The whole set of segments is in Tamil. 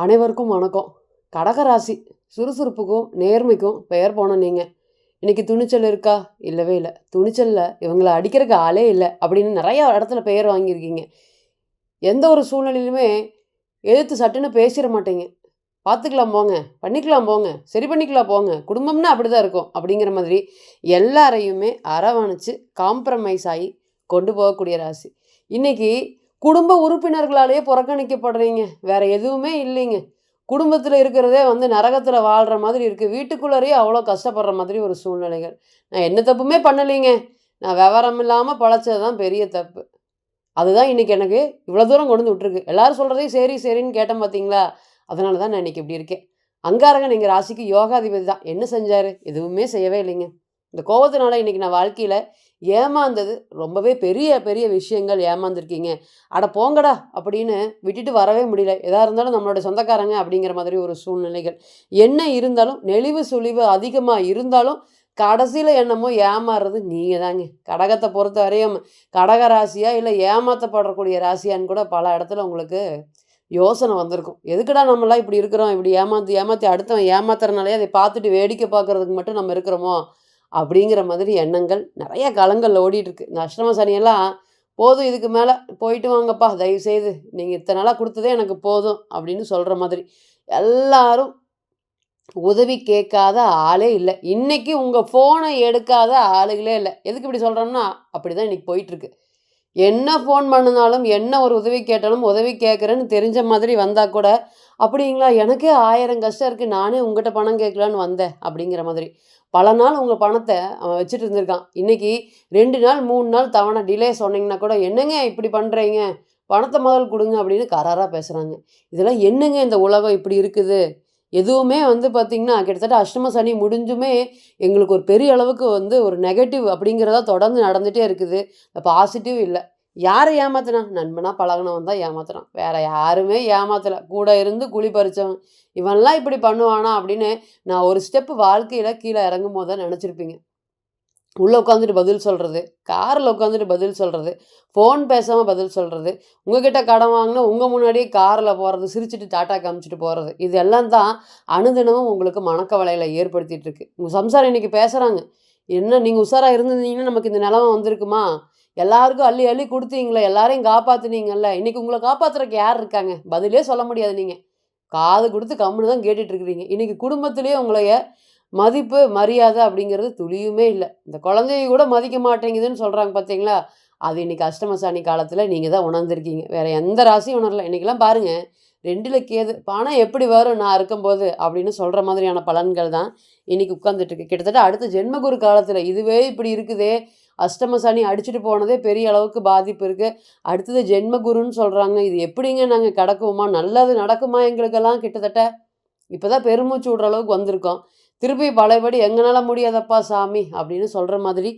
அனைவருக்கும் வணக்கம். கடகராசி சுறுசுறுப்புக்கும் நேர்மைக்கும் பெயர் போன நீங்கள் இன்றைக்கி துணிச்சல் இருக்கா? இல்லவே இல்லை. துணிச்சலில் இவங்களை அடிக்கிறக்கு ஆளே இல்லை அப்படின்னு நிறைய இடத்துல பெயர் வாங்கியிருக்கீங்க. எந்த ஒரு சூழ்நிலையிலுமே எதிர்த்து சட்டுன்னு பேசிட மாட்டீங்க. பார்த்துக்கலாம் போங்க பண்ணிக்கலாம் போங்க சரி பண்ணிக்கலாம் போங்க. குடும்பம்னா அப்படி தான் இருக்கும். அப்படிங்கிற மாதிரி எல்லாரையுமே அரவணைச்சு காம்ப்ரமைஸ் ஆகி கொண்டு போகக்கூடிய ராசி. இன்றைக்கி குடும்ப உறுப்பினர்களாலேயே புறக்கணிக்கப்படுறீங்க. வேற எதுவுமே இல்லைங்க. குடும்பத்தில் இருக்கிறதே வந்து நரகத்தில் வாழ்கிற மாதிரி இருக்குது வீட்டுக்குள்ளேயே அவ்வளோ கஷ்டப்படுற மாதிரி ஒரு சூழ்நிலைகள். நான் என்ன தப்புமே பண்ணலைங்க. நான் விவரம் இல்லாமல் பழச்சது தான் பெரிய தப்பு. அதுதான் இன்னைக்கு எனக்கு இவ்வளோ தூரம் கொண்டு வந்து விட்ருக்கு எல்லாரும் சொல்கிறதையும் சரி சரின்னு கேட்டேன் பார்த்தீங்களா அதனால தான் நான் இன்னைக்கு இப்படி இருக்கேன். அங்காரங்க நீங்கள் ராசிக்கு யோகாதிபதி தான். என்ன செஞ்சார்? எதுவுமே செய்யவே இல்லைங்க. இந்த கோவத்தினால இன்னைக்கு நான் வாழ்க்கையில் ஏமாந்தது ரொம்பவே பெரிய பெரிய விஷயங்கள் ஏமாந்துருக்கீங்க. அட போங்கடா அப்படின்னு விட்டுட்டு வரவே முடியல. எதாக இருந்தாலும் நம்மளோட சொந்தக்காரங்க அப்படிங்கிற மாதிரி ஒரு சூழ்நிலைகள். என்ன இருந்தாலும் நெளிவு சுழிவு அதிகமாக இருந்தாலும் கடைசியில் என்னமோ ஏமாறுறது நீங்கள் தாங்க. கடகத்தை பொறுத்த வரையும் கடக ராசியா இல்லை ஏமாற்றப்படக்கூடிய ராசியான்னு கூட பல இடத்துல உங்களுக்கு யோசனை வந்திருக்கும். எதுக்குடா நம்மளாம் இப்படி இருக்கிறோம்? இப்படி ஏமாற்றி ஏமாற்றி அடுத்தவன் ஏமாத்துறனாலே அதை பார்த்துட்டு வேடிக்கை பார்க்கறதுக்கு மட்டும் நம்ம இருக்கிறோமோ? அப்படிங்கிற மாதிரி எண்ணங்கள் நிறைய காலங்களில் ஓடிட்டுருக்கு. இந்த அஷ்டம சனியெல்லாம் போதும் இதுக்கு மேலே போயிட்டு வாங்கப்பா தயவு செய்து நீங்கள் இத்தனை நாளாக கொடுத்ததே எனக்கு போதும் அப்படின்னு சொல்கிற மாதிரி. எல்லாரும் உதவி கேட்காத ஆளே இல்லை. இன்றைக்கி உங்கள் ஃபோனை எடுக்காத ஆளுகளே இல்லை. எதுக்கு இப்படி சொல்கிறோம்னா அப்படி தான் இன்றைக்கி போயிட்டுருக்கு. என்ன ஃபோன் பண்ணினாலும் என்ன ஒரு உதவி கேட்டாலும் உதவி கேட்குறேன்னு தெரிஞ்ச மாதிரி வந்தால் கூட அப்படிங்களா எனக்கே ஆயிரம் கஷ்டம் இருக்குது நானே உங்கள்கிட்ட பணம் கேட்கலான்னு வந்தேன் அப்படிங்கிற மாதிரி. பல நாள் உங்கள் பணத்தை அவன் வச்சுட்டு இருந்திருக்கான். இன்றைக்கி ரெண்டு நாள் மூணு நாள் தவணை டிலே சொன்னீங்கன்னா கூட என்னங்க இப்படி பண்ணுறீங்க பணத்தை முதல் கொடுங்க அப்படின்னு கராராக பேசுகிறாங்க இதெல்லாம் என்னங்க இந்த உலகம் இப்படி இருக்குது? எதுவுமே வந்து பார்த்திங்கன்னா கிட்டத்தட்ட அஷ்டம சனி முடிஞ்சுமே எங்களுக்கு ஒரு பெரிய அளவுக்கு வந்து ஒரு நெகட்டிவ் அப்படிங்கிறதா தொடர்ந்து நடந்துகிட்டே இருக்குது. பாசிட்டிவ் இல்லை. யாரை ஏமாத்தினா நண்பனாக பழகினவன் தான் ஏமாத்தினான் வேற யாருமே ஏமாத்தலை. கூட இருந்து குழி பறிச்சவன். இவன்லாம் இப்படி பண்ணுவானா அப்படின்னு நான் ஒரு ஸ்டெப்பு வாழ்க்கையில் கீழே இறங்கும் போது தான் நினச்சிருப்பீங்க. உள்ளே உட்காந்துட்டு பதில் சொல்கிறது காரில் உட்காந்துட்டு பதில் சொல்கிறது ஃபோன் பேசாமல் பதில் சொல்கிறது உங்ககிட்ட கடன் வாங்கினா உங்கள் முன்னாடியே காரில் போகிறது சிரிச்சிட்டு டாட்டா காமிச்சிட்டு போகிறது இது எல்லாம் தான் அனுதினமும் உங்களுக்கு மணக்கவலையில் ஏற்படுத்திகிட்டு இருக்கு. உங்கள் சம்சாரம் இன்னைக்கு பேசுகிறாங்க என்ன நீங்கள் உஷாராக இருந்திருந்தீங்கன்னா நமக்கு இந்த நிலமை வந்திருக்குமா? எல்லாருக்கும் அள்ளி அள்ளி கொடுத்தீங்களே எல்லாரையும் காப்பாற்றுனீங்கல்ல இன்றைக்கி உங்களை காப்பாற்றுறக்கு யார் இருக்காங்க? பதிலே சொல்ல முடியாது நீங்கள் காது கொடுத்து கம்முன்னு தான் கேட்டுட்ருக்குறீங்க இருக்கிறீங்க. இன்னைக்கு குடும்பத்திலேயே உங்களைய மதிப்பு மரியாதை அப்படிங்கிறது துளியுமே இல்லை. இந்த குழந்தைய கூட மதிக்க மாட்டேங்குதுன்னு சொல்கிறாங்க பார்த்தீங்களா அது இன்னைக்கு அஷ்டமசாணி காலத்தில் நீங்கள் தான் உணர்ந்திருக்கீங்க. வேறு எந்த ராசியும் உணரல. இன்னைக்கெல்லாம் பாருங்கள் ரெண்டில் கேது பணம் எப்படி வரும்? நான் இருக்கும்போது அப்படின்னு சொல்கிற மாதிரியான பலன்கள் தான் இன்றைக்கி உட்காந்துட்டு இருக்கு. கிட்டத்தட்ட அடுத்த ஜென்மகுரு காலத்தில் இதுவே இப்படி இருக்குதே. அஷ்டம சனி அடிச்சுட்டு போனதே பெரிய அளவுக்கு பாதிப்பு இருக்குது அடுத்தது ஜென்மகுருன்னு சொல்கிறாங்க இது எப்படிங்க நாங்கள் கிடக்குவோமா? நல்லது நடக்குமா எங்களுக்கெல்லாம் கிட்டத்தட்ட? இப்போ தான் பெருமூச்சு விடுற அளவுக்கு வந்திருக்கோம். திருப்பி பழையபடி எங்களால் முடியாதப்பா சாமி அப்படின்னு சொல்கிற மாதிரி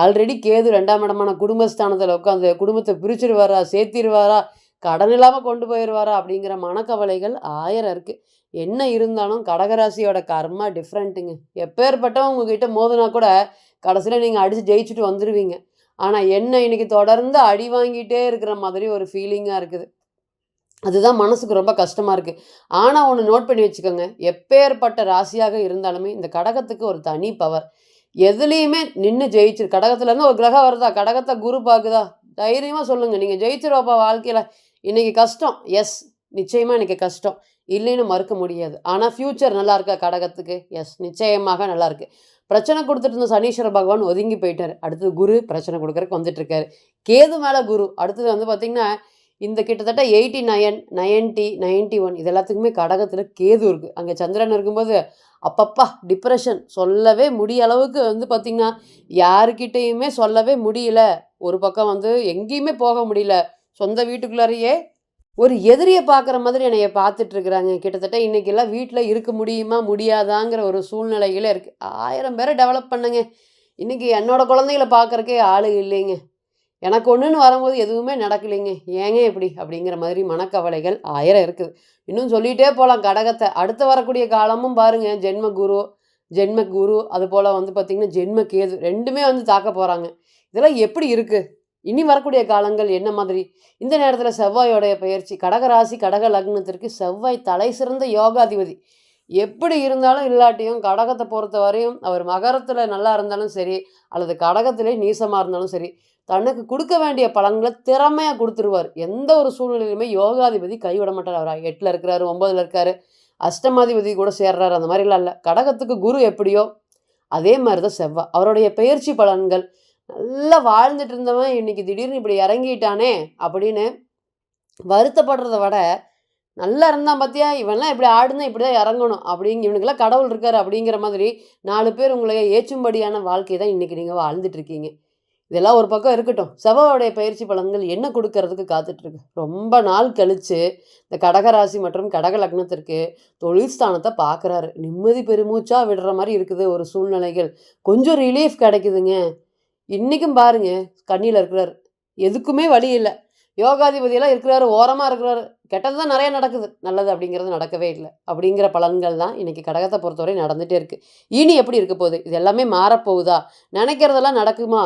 ஆல்ரெடி கேது ரெண்டாம் இடமான குடும்பஸ்தானத்தில் உட்காந்து குடும்பத்தை பிரிச்சிருவாரா சேர்த்திருவாரா கடன் இல்லாமல் கொண்டு போயிடுவாரா அப்படிங்கிற மனக்கவலைகள் ஆயிரம் இருக்குது என்ன இருந்தாலும் கடகராசியோட கர்மா டிஃப்ரெண்ட்டுங்க எப்பேற்பட்டவங்க உங்ககிட்ட மோதுனா கூட கடைசியில் நீங்கள் அடித்து ஜெயிச்சுட்டு வந்துடுவீங்க ஆனால் என்ன இன்னைக்கு தொடர்ந்து அடி வாங்கிட்டே இருக்கிற மாதிரி ஒரு ஃபீலிங்காக இருக்குது. அதுதான் மனசுக்கு ரொம்ப கஷ்டமாக இருக்குது ஆனால் ஒன்று நோட் பண்ணி வச்சுக்கோங்க. எப்பேற்பட்ட ராசியாக இருந்தாலுமே இந்த கடகத்துக்கு ஒரு தனி பவர் எதுலேயுமே நின்று ஜெயிச்சிரு. கடகத்துலேருந்து ஒரு கிரகம் வருதா? கடகத்தை குரு பார்க்குதா தைரியமாக சொல்லுங்கள் நீங்கள் ஜெயிச்சிருவாப்பா வாழ்க்கையில். இன்றைக்கி கஷ்டம். எஸ் நிச்சயமாக இன்றைக்கி கஷ்டம். இல்லைன்னு மறுக்க முடியாது. ஆனால் ஃப்யூச்சர் நல்லா இருக்கா கடகத்துக்கு? எஸ் நிச்சயமாக நல்லாயிருக்கு பிரச்சனை கொடுத்துட்டு இருந்த சனீஸ்வர பகவான் ஒதுங்கி போயிட்டார். அடுத்தது குரு பிரச்சனை கொடுக்குறக்கு வந்துட்டுருக்காரு. கேது மேலே குரு. அடுத்தது வந்து பார்த்திங்கன்னா இந்த கிட்டத்தட்ட eighty nine ninety ninety one இது எல்லாத்துக்குமே கடகத்தில் கேது இருக்குது அங்கே சந்திரன் இருக்கும்போது அப்பப்பா டிப்ரெஷன் சொல்லவே முடிய அளவுக்கு வந்து பார்த்திங்கன்னா யாருக்கிட்டேயுமே சொல்லவே முடியல. ஒரு பக்கம் வந்து எங்கேயுமே போக முடியல. சொந்த வீட்டுக்குள்ளாரையே ஒரு எதிரியை பார்க்குற மாதிரி என்னைய பார்த்துட்டு இருக்கிறாங்க கிட்டத்தட்ட இன்றைக்கெல்லாம் வீட்டில் இருக்க முடியுமா முடியாதாங்கிற ஒரு சூழ்நிலைகளே இருக்குது ஆயிரம் பேரை டெவலப் பண்ணுங்க. இன்றைக்கி என்னோட குழந்தைகளை பார்க்குறக்கே ஆளு இல்லைங்க. எனக்கு ஒன்றுன்னு வரும்போது எதுவுமே நடக்கலைங்க. ஏங்க இப்படி? அப்படிங்கிற மாதிரி மனக்கவலைகள் ஆயிரம் இருக்குது. இன்னும் சொல்லிகிட்டே போகலாம் கடகத்தை. அடுத்து வரக்கூடிய காலமும் பாருங்கள் ஜென்ம குரு ஜென்ம குரு அது போல் வந்து பார்த்திங்கன்னா ஜென்ம கேது ரெண்டுமே வந்து தாக்க போகிறாங்க இதெல்லாம் எப்படி இருக்குது இனி வரக்கூடிய காலங்கள் என்ன மாதிரி? இந்த நேரத்தில் செவ்வாயோடைய பயிற்சி கடகராசி கடக லக்னத்திற்கு செவ்வாய் தலை சிறந்த யோகாதிபதி. எப்படி இருந்தாலும் இல்லாட்டியும் கடகத்தை பொறுத்த வரையும் அவர் மகரத்தில் நல்லா இருந்தாலும் சரி அல்லது கடகத்திலே நீசமாக இருந்தாலும் சரி தனக்கு கொடுக்க வேண்டிய பலன்களை திறமையாக கொடுத்துருவார். எந்த ஒரு சூழ்நிலையிலுமே யோகாதிபதி கைவிட மாட்டார். அவர் எட்டில் இருக்கிறாரு ஒன்பதில் இருக்காரு அஷ்டமாதிபதி கூட சேர்றாரு அந்த மாதிரிலாம் இல்லை. கடகத்துக்கு குரு எப்படியோ அதே மாதிரி தான் செவ்வாய். அவருடைய பயிற்சி பலன்கள் நல்லா வாழ்ந்துட்டு இருந்தவன் இன்னைக்கு திடீர்னு இப்படி இறங்கிட்டானே அப்படின்னு வருத்தப்படுறத விட நல்லா இருந்தான் பார்த்தியா இவன்லாம் இப்படி ஆடுனா இப்படி தான் இறங்கணும். அப்படிங்க இவனுக்கெல்லாம் கடவுள் இருக்காரு அப்படிங்கிற மாதிரி நாலு பேர் உங்களை ஏச்சும்படியான வாழ்க்கை தான் இன்றைக்கி நீங்கள் வாழ்ந்துட்டு இருக்கீங்க. இதெல்லாம் ஒரு பக்கம் இருக்கட்டும். செவ்வாவுடைய பயிற்சி பலன்கள் என்ன கொடுக்கறதுக்கு காத்துட்ருக்கு? ரொம்ப நாள் கழித்து இந்த கடகராசி மற்றும் கடக லக்னத்திற்கு தொழில் ஸ்தானத்தை பார்க்குறாரு நிம்மதி பெருமூச்சா விடுற மாதிரி இருக்குது ஒரு சூழ்நிலைகள். கொஞ்சம் ரிலீஃப் கிடைக்குதுங்க. இன்றைக்கும் பாருங்க கண்ணியில் இருக்கிறார். எதுக்குமே வழி இல்லை. யோகாதிபதியெல்லாம் இருக்கிறாரு ஓரமாக இருக்கிறாரு. கெட்டது தான் நிறைய நடக்குது. நல்லது அப்படிங்கிறது நடக்கவே இல்லை. அப்படிங்கிற பலன்கள் தான் இன்றைக்கி கடகத்தை பொறுத்தவரை நடந்துகிட்டே இருக்குது இனி எப்படி இருக்க போகுது? இது எல்லாமே மாறப்போகுதா? நினைக்கிறதெல்லாம் நடக்குமா?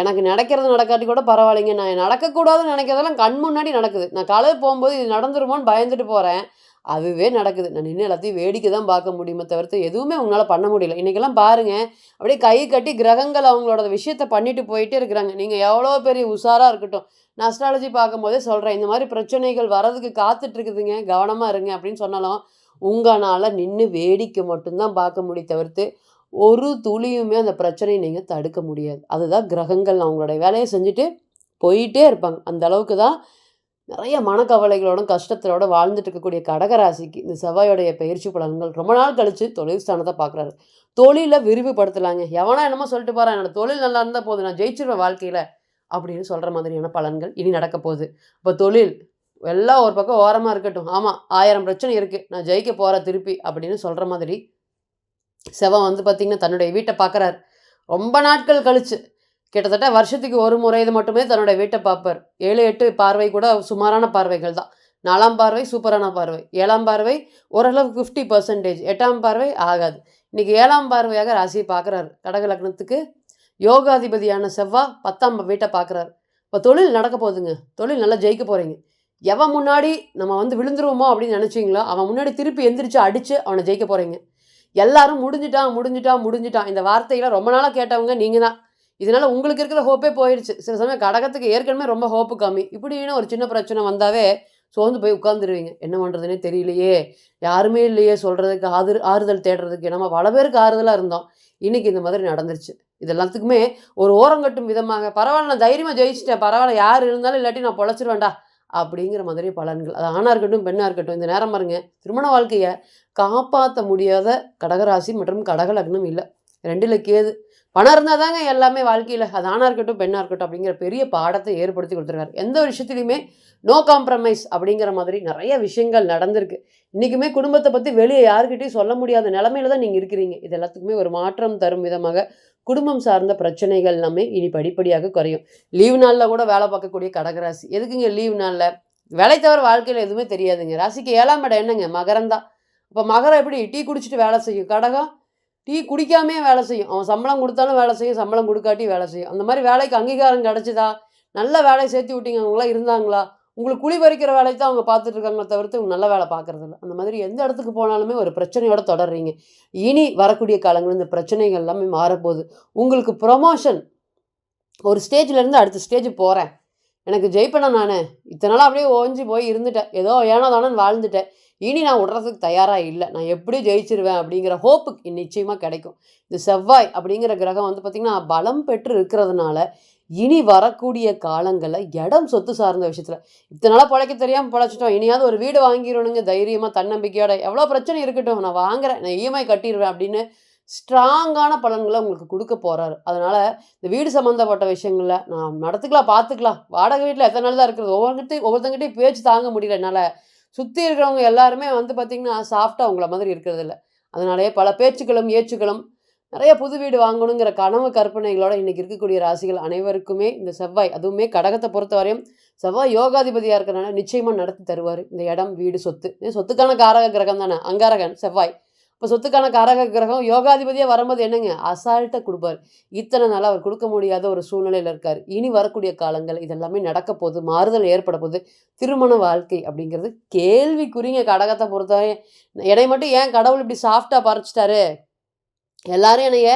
எனக்கு நடக்கிறது நடக்காட்டி கூட பரவாயில்லைங்க. நான் நடக்கக்கூடாதுன்னு நினைக்கிறதெல்லாம் கண் முன்னாடி நடக்குது. நான் காலையில் போகும்போது இது நடந்துருமோன்னு பயந்துட்டு போகிறேன் அதுவே நடக்குது. நான் நின்று எல்லாத்தையும் வேடிக்கை தான் பார்க்க முடியுமே தவிர்த்து எதுவுமே உங்களால் பண்ண முடியல. இன்றைக்கெல்லாம் பாருங்கள் அப்படியே கை கட்டி கிரகங்கள் அவங்களோட விஷயத்த பண்ணிட்டு போயிட்டே இருக்கிறாங்க. நீங்கள் எவ்வளோ பெரிய உஷாராக இருக்கட்டும். நான் அஸ்ட்ராலஜி பார்க்கும்போதே சொல்கிறேன் இந்த மாதிரி பிரச்சனைகள் வரதுக்கு காத்துட்ருக்குதுங்க கவனமாக இருங்க அப்படின்னு சொன்னாலும் உங்களால் நின்று வேடிக்கை மட்டும்தான் பார்க்க முடியும் தவிர்த்து ஒரு துளியுமே அந்த பிரச்சனையை நீங்கள் தடுக்க முடியாது. அதுதான் கிரகங்கள் அவங்களுடைய வேலையை செஞ்சுட்டு போயிட்டே இருப்பாங்க. அந்த அளவுக்கு தான் நிறைய மனக்கவலைகளோட கஷ்டத்தோட வாழ்ந்துட்டு இருக்கக்கூடிய கடகராசிக்கு இந்த செவ்வாயோடைய பயிற்சி பலன்கள் ரொம்ப நாள் கழித்து தொழில் ஸ்தானத்தை பார்க்குறாரு. தொழிலை விரிவுபடுத்தலாங்க. எவனா என்னமோ சொல்லிட்டு போகிறான் என்னோட தொழில் நல்லா இருந்தால் போதும் நான் ஜெயிச்சிருவேன் வாழ்க்கையில் அப்படின்னு சொல்கிற மாதிரியான பலன்கள் இனி நடக்க போகுது. இப்போ தொழில் எல்லாம் ஒரு பக்கம் ஓரமாக இருக்கட்டும். ஆமாம் ஆயிரம் பிரச்சனை இருக்குது நான் ஜெயிக்க போகிறேன் திருப்பி அப்படின்னு சொல்கிற மாதிரி செவன் வந்து பார்த்திங்கன்னா தன்னுடைய வீட்டை பார்க்குறாரு ரொம்ப நாட்கள் கழிச்சு. கிட்டத்தட்ட வருஷத்துக்கு ஒரு முறை இது மட்டுமே தன்னுடைய வீட்டை பார்ப்பார் ஏழு எட்டு பார்வை கூட சுமாரான பார்வைகள் தான். நாலாம் பார்வை சூப்பரான பார்வை. ஏழாம் பார்வை ஓரளவுக்கு ஃபிஃப்டி பர்சன்டேஜ் எட்டாம் பார்வை ஆகாது. இன்றைக்கி ஏழாம் பார்வையாக ராசியை பார்க்குறாரு கடக லக்னத்துக்கு யோகாதிபதியான செவ்வா பத்தாம் வீட்டை பார்க்குறாரு இப்போ தொழில் நடக்க போகுதுங்க. தொழில் நல்லா ஜெயிக்க போகிறீங்க எவன் முன்னாடி நம்ம வந்து விழுந்துருவோமோ அப்படின்னு நினச்சிங்களோ அவன் முன்னாடி திருப்பி எந்திரிச்சு அடித்து அவனை ஜெயிக்க போகிறீங்க எல்லாரும் முடிஞ்சிட்டான் முடிஞ்சிட்டான் முடிஞ்சிட்டான் இந்த வார்த்தைகளை ரொம்ப நாளாக கேட்டவங்க நீங்கள் தான் இதனால் உங்களுக்கு இருக்கிற ஹோப்பே போயிடுச்சு சில சமயம் கடகத்துக்கு ஏற்கனவே ரொம்ப ஹோப்பு கம்மி. இப்படின்னு ஒரு சின்ன பிரச்சனை வந்தாவே சோர்ந்து போய் உட்காந்துருவீங்க என்ன பண்ணுறதுனே தெரியலையே. யாருமே இல்லையே சொல்கிறதுக்கு ஆறு ஆறுதல் தேடுறதுக்கு. நம்ம பல பேருக்கு ஆறுதலாக இருந்தோம். இன்றைக்கி இந்த மாதிரி நடந்துருச்சு. இது எல்லாத்துக்குமே ஒரு ஓரங்கட்டும் விதமாக. பரவாயில்ல நான் தைரியமாக ஜெயிச்சிட்டேன். பரவாயில்ல யார் இருந்தாலும் இல்லாட்டி நான் பொழைச்சிருவேன்டா. அப்படிங்கிற மாதிரி பலன்கள். அது ஆணாக இருக்கட்டும் பெண்ணாக இருக்கட்டும் இந்த நேரம் பாருங்க. திருமண வாழ்க்கையை காப்பாற்ற முடியாத கடகராசி மற்றும் கடக லக்னம் இல்லை. ரெண்டில் கேது. பணம் இருந்தால் தாங்க எல்லாமே வாழ்க்கையில். அது ஆணாக இருக்கட்டும் பெண்ணாக இருக்கட்டும் அப்படிங்கிற பெரிய பாடத்தை ஏற்படுத்தி கொடுத்துருக்காரு. எந்த ஒரு விஷயத்துலையுமே நோ காம்ப்ரமைஸ் அப்படிங்கிற மாதிரி நிறைய விஷயங்கள் நடந்திருக்கு. இன்றைக்குமே குடும்பத்தை பற்றி வெளியே யாருக்கிட்டையும் சொல்ல முடியாத நிலமையில தான் நீங்கள் இருக்கிறீங்க. இது எல்லாத்துக்குமே ஒரு மாற்றம் தரும் விதமாக குடும்பம் சார்ந்த பிரச்சனைகள் எல்லாமே இனி படிப்படியாக குறையும். லீவ் நாளில் கூட வேலை பார்க்கக்கூடிய கடகராசி. எதுக்குங்க லீவ் நாளில்? வேலை தவிர வாழ்க்கையில் எதுவுமே தெரியாதுங்க. ராசிக்கு ஏழாம் இடம் என்னங்க? மகரம் தான். இப்போ மகரம் எப்படி? டீ குடிச்சிட்டு வேலை செய்யும். கடகம்? டீ குடிக்காமே வேலை செய்யும். அவன் சம்பளம் கொடுத்தாலும் வேலை செய்யும். சம்பளம் கொடுக்காட்டி வேலை செய்யும். அந்த மாதிரி வேலைக்கு அங்கீகாரம் கிடச்சிதா? நல்ல வேலையை சேர்த்து விட்டீங்க. அவங்களாம் இருந்தாங்களா? உங்களுக்கு குழி பறிக்கிற வேலையை தான் அவங்க பார்த்துட்டு இருக்காங்களே தவிர்த்து நல்ல வேலை பார்க்குறது இல்லை. அந்த மாதிரி எந்த இடத்துக்கு போனாலுமே ஒரு பிரச்சனையோட தொடர்றீங்க. இனி வரக்கூடிய காலங்களில் இந்த பிரச்சனைகள் எல்லாமே மாறப்போகுது. உங்களுக்கு ப்ரொமோஷன் ஒரு ஸ்டேஜ்லேருந்து அடுத்த ஸ்டேஜ் போகிறேன் எனக்கு ஜெயிப்பேனா நான்? இத்தனை நாள் அப்படியே ஓஞ்சி போய் இருந்துட்டேன். ஏதோ ஏனோ தானே வாழ்ந்துட்டேன். இனி நான் விடுறதுக்கு தயாராக இல்லை. நான் எப்படி ஜெயிச்சிருவேன் அப்படிங்கிற ஹோப்புக்கு நிச்சயமாக கிடைக்கும். இந்த செவ்வாய் அப்படிங்கிற கிரகம் வந்து பார்த்திங்கன்னா பலம் பெற்று இருக்கிறதுனால இனி வரக்கூடிய காலங்களில் இடம் சொத்து சார்ந்த விஷயத்தில். இத்தனால பழைக்க பிழைக்க தெரியாமல் பிழைச்சிட்டோம். இனியாவது ஒரு வீடு வாங்கிடணுங்க தைரியமாக தன்னம்பிக்கையோட. எவ்வளோ பிரச்சனை இருக்கட்டும் நான் வாங்குறேன் நான் இஎம்ஐ கட்டிடுவேன் அப்படின்னு ஸ்ட்ராங்கான பலன்களை உங்களுக்கு கொடுக்க போகிறாரு அதனால் இந்த வீடு சம்மந்தப்பட்ட விஷயங்களில் நான் நடத்துக்கலாம் பார்த்துக்கலாம். வாடகை வீட்டில் எத்தனை நாள் தான் இருக்கிறது? ஒவ்வொருங்கிட்டையும் ஒவ்வொருத்தங்கிட்டையும் பேச்சு தாங்க முடியல என்னால். சுற்றி இருக்கிறவங்க எல்லாருமே வந்து பார்த்திங்கன்னா சாஃப்டாக அவங்கள மாதிரி இருக்கிறது இல்லை அதனாலேயே பல பேச்சுக்களும் ஏச்சுக்களும் நிறைய புது வீடு வாங்கணுங்கிற கனவு கற்பனைகளோட இன்றைக்கி இருக்கக்கூடிய ராசிகள் அனைவருக்குமே இந்த செவ்வாய் அதுவுமே கடகத்தை பொறுத்த வரையும் செவ்வாய் யோகாதிபதியாக இருக்கிறனால நிச்சயமாக நடத்தி தருவார். இந்த இடம் வீடு சொத்து. சொத்துக்கான காரக கிரகம் தானே? அங்காரகன் செவ்வாய். இப்போ சொத்துக்கான கரக கிரகம் யோகாதிபதியாக வரும்போது என்னங்க? அசால்ட்டாக கொடுப்பார். இத்தனை நாள் அவர் கொடுக்க முடியாத ஒரு சூழ்நிலையில் இருக்கார். இனி வரக்கூடிய காலங்கள் இதெல்லாமே நடக்க போகுது மாறுதல் ஏற்பட போகுது. திருமண வாழ்க்கை அப்படிங்கிறது கேள்விக்குறிங்க கடகத்தை பொறுத்தவரை என்னை மட்டும் ஏன் கடவுள் இப்படி சாஃப்டாக பறிச்சிட்டாரு? எல்லாரும் என்னைய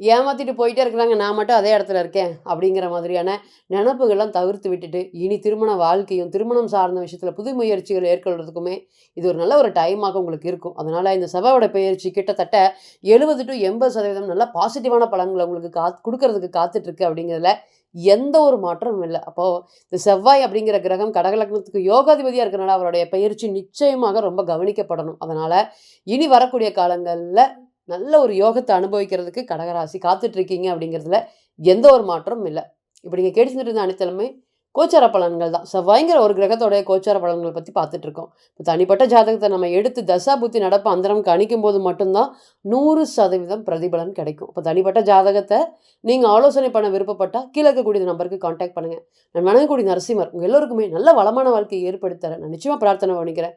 ஏமாத்திட்டு போயிட்டே இருக்கிறாங்க நான் மட்டும் அதே இடத்துல இருக்கேன் அப்படிங்கிற மாதிரியான நினப்புகள்லாம் தவிர்த்து விட்டுட்டு இனி திருமண வாழ்க்கையும் திருமணம் சார்ந்த விஷயத்தில் புது முயற்சிகள் ஏற்கொள்கிறதுக்குமே இது ஒரு நல்ல ஒரு டைமாக உங்களுக்கு இருக்கும். அதனால் இந்த செவ்வாயோட பயிற்சி கிட்டத்தட்ட எழுபது டு எண்பது சதவீதம் நல்ல பாசிட்டிவான பலன்களை உங்களுக்கு காத் கொடுக்கறதுக்கு காத்துட்ருக்கு அப்படிங்கிறதுல எந்த ஒரு மாற்றமும் இல்லை. அப்போது இந்த செவ்வாய் அப்படிங்கிற கிரகம் கடகலக்னத்துக்கு யோகாதிபதியாக இருக்கிறனால அவருடைய பயிற்சி நிச்சயமாக ரொம்ப கவனிக்கப்படணும். அதனால் இனி வரக்கூடிய காலங்களில் நல்ல ஒரு யோகத்தை அனுபவிக்கிறதுக்கு கடகராசி காத்துட்ருக்கீங்க அப்படிங்கிறதுல எந்த ஒரு மாற்றமும் இல்லை. இப்படி நீங்கள் கேட்டு இருந்த அனைத்தலுமே கோச்சார பலன்கள் தான். செவ்வாய்ங்கிற ஒரு கிரகத்தோடைய கோச்சார பலன்களை பற்றி பார்த்துட்டு இருக்கோம் இப்போ தனிப்பட்ட ஜாதகத்தை நம்ம எடுத்து தசா புத்தி நடப்பு அந்தரம் கணிக்கும் போது மட்டும்தான் நூறு சதவீதம் பிரதிபலன் கிடைக்கும். இப்போ தனிப்பட்ட ஜாதகத்தை நீங்கள் ஆலோசனை பண்ண விருப்பப்பட்டால் கீழே இருக்கக்கூடிய நம்பருக்கு காண்டாக்ட் பண்ணுங்கள் நான் வணங்கக்கூடிய நரசிம்மர் உங்கள் எல்லோருக்குமே நல்ல வளமான வாழ்க்கையை ஏற்படுத்தறேன் நான் நிச்சயமாக பிரார்த்தனை பண்ணிக்கிறேன்.